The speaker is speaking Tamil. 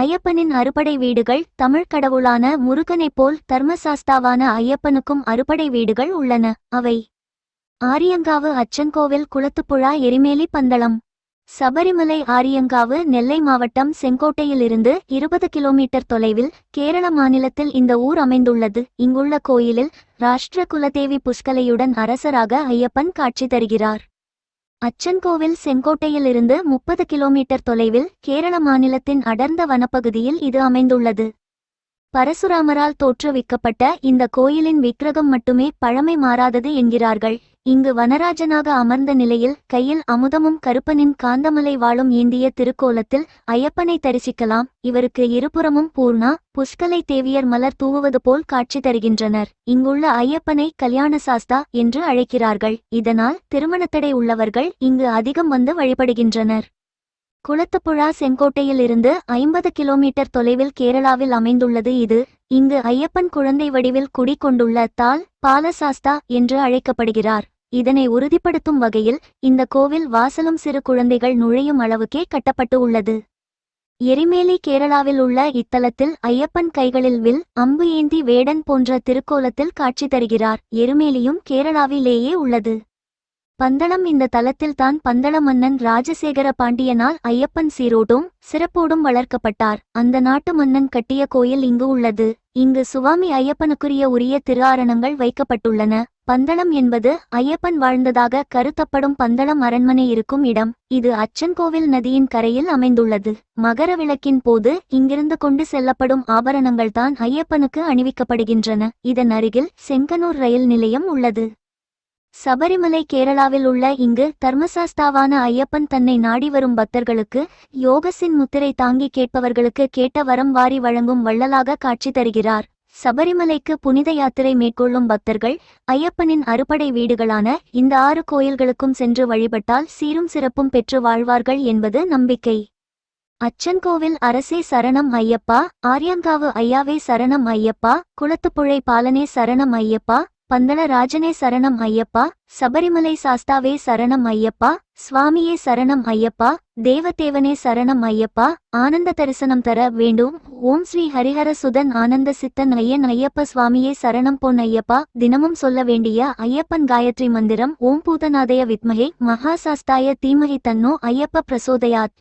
ஐயப்பனின் அறுபடை வீடுகள் தமிழ் கடவுளான முருகனைப் போல் தர்மசாஸ்தாவான ஐயப்பனுக்கும் அறுபடை வீடுகள் உள்ளன. அவை ஆரியங்காவு அச்சன்கோவில் குளத்துப்புழா எரிமேலி பந்தளம். சபரிமலை ஆரியங்காவு நெல்லை மாவட்டம் செங்கோட்டையிலிருந்து இருபது கிலோமீட்டர் தொலைவில் கேரள மாநிலத்தில் இந்த ஊர் அமைந்துள்ளது. இங்குள்ள கோயிலில் ராஷ்டிர குலதேவி புஷ்கலையுடன் அரசராக ஐயப்பன் காட்சி தருகிறார். அச்சன்கோவில் செங்கோட்டையிலிருந்து முப்பது கிலோமீட்டர் தொலைவில் கேரள மாநிலத்தின் அடர்ந்த வனப்பகுதியில் இது அமைந்துள்ளது. பரசுராமரால் தோற்றுவிக்கப்பட்ட இந்த கோயிலின் விக்கிரகம் மட்டுமே பழமை மாறாதது என்கிறார்கள். இங்கு வனராஜனாக அமர்ந்த நிலையில் கையில் அமுதமும் கருப்பனின் காந்தமலை வாழும் ஏந்திய திருக்கோலத்தில் ஐயப்பனை தரிசிக்கலாம். இவருக்கு இருபுறமும் பூர்ணா புஷ்கலை தேவியர் மலர் தூவுவது போல் காட்சி தருகின்றனர். இங்குள்ள ஐயப்பனை கல்யாண சாஸ்தா என்று அழைக்கிறார்கள். இதனால் திருமணத்தடை உள்ளவர்கள் இங்கு அதிகம் வந்து வழிபடுகின்றனர். குளத்துப்புழா செங்கோட்டையில் இருந்து ஐம்பது கிலோமீட்டர் தொலைவில் கேரளாவில் அமைந்துள்ளது. இது இங்கு ஐயப்பன் குழந்தை வடிவில் குடிகொண்டுள்ள தால் பாலசாஸ்தா என்று அழைக்கப்படுகிறார். இதனை உறுதிப்படுத்தும் வகையில் இந்த கோவில் வாசலும் சிறு குழந்தைகள் நுழையும் அளவுக்கே கட்டப்பட்டு உள்ளது. எரிமேலி கேரளாவில் உள்ள இத்தலத்தில் ஐயப்பன் கைகளில் வில் அம்பு ஏந்தி வேடன் போன்ற திருக்கோலத்தில் காட்சி தருகிறார். எருமேலியும் கேரளாவிலேயே உள்ளது. பந்தளம் இந்த தலத்தில்தான் பந்தள மன்னன் ராஜசேகர பாண்டியனால் ஐயப்பன் சீரோடும் சிறப்போடும் வளர்க்கப்பட்டார். அந்த நாட்டு மன்னன் கட்டிய கோயில் இங்கு உள்ளது. இங்கு சுவாமி ஐயப்பனுக்குரிய உரிய திருஆரணங்கள் வைக்கப்பட்டுள்ளன. பந்தளம் என்பது ஐயப்பன் வாழ்ந்ததாக கருத்தப்படும் பந்தளம் அரண்மனை இருக்கும் இடம். இது அச்சன்கோவில் நதியின் கரையில் அமைந்துள்ளது. மகர விளக்கின் போது இங்கிருந்து கொண்டு செல்லப்படும் ஆபரணங்கள்தான் ஐயப்பனுக்கு அணிவிக்கப்படுகின்றன. இதன் அருகில் செங்கனூர் ரயில் நிலையம் உள்ளது. சபரிமலை கேரளாவில் உள்ள இங்கு தர்மசாஸ்தாவான ஐயப்பன் தன்னை நாடி வரும் பக்தர்களுக்கு யோகசின் முத்திரை தாங்கி கேட்பவர்களுக்கு கேட்ட வரம் வாரி வழங்கும் வள்ளலாக காட்சி தருகிறார். சபரிமலைக்கு புனித யாத்திரை மேற்கொள்ளும் பக்தர்கள் ஐயப்பனின் அறுபடை வீடுகளான இந்த ஆறு கோயில்களுக்கும் சென்று வழிபட்டால் சீரும் சிறப்பும் பெற்று வாழ்வார்கள் என்பது நம்பிக்கை. அச்சன்கோவில் அரசே சரணம் ஐயப்பா ஆரியங்காவு ஐயாவே சரணம் ஐயப்பா குளத்துப்புழை பாலனே சரணம் ஐயப்பா பந்தன ராஜனே சரணம் ஐயப்பா சபரிமலை சாஸ்தாவே சரணம் ஐயப்பா சுவாமியே சரணம் ஐயப்பா தேவதேவனே சரணம் ஐயப்பா ஆனந்த தரிசனம் தர வேண்டும். ஓம் ஸ்ரீ ஹரிஹர சுதன் ஆனந்த சித்தன் ஐயன் ஐயப்ப சுவாமியே சரணம் பொன் ஐயப்பா. தினமும் சொல்ல வேண்டிய ஐயப்பன் காயத்ரி மந்திரம் ஓம் பூதநாதய வித்மகே மகாசாஸ்தாய தீமகி தன்னோ ஐயப்ப பிரசோதயாத்.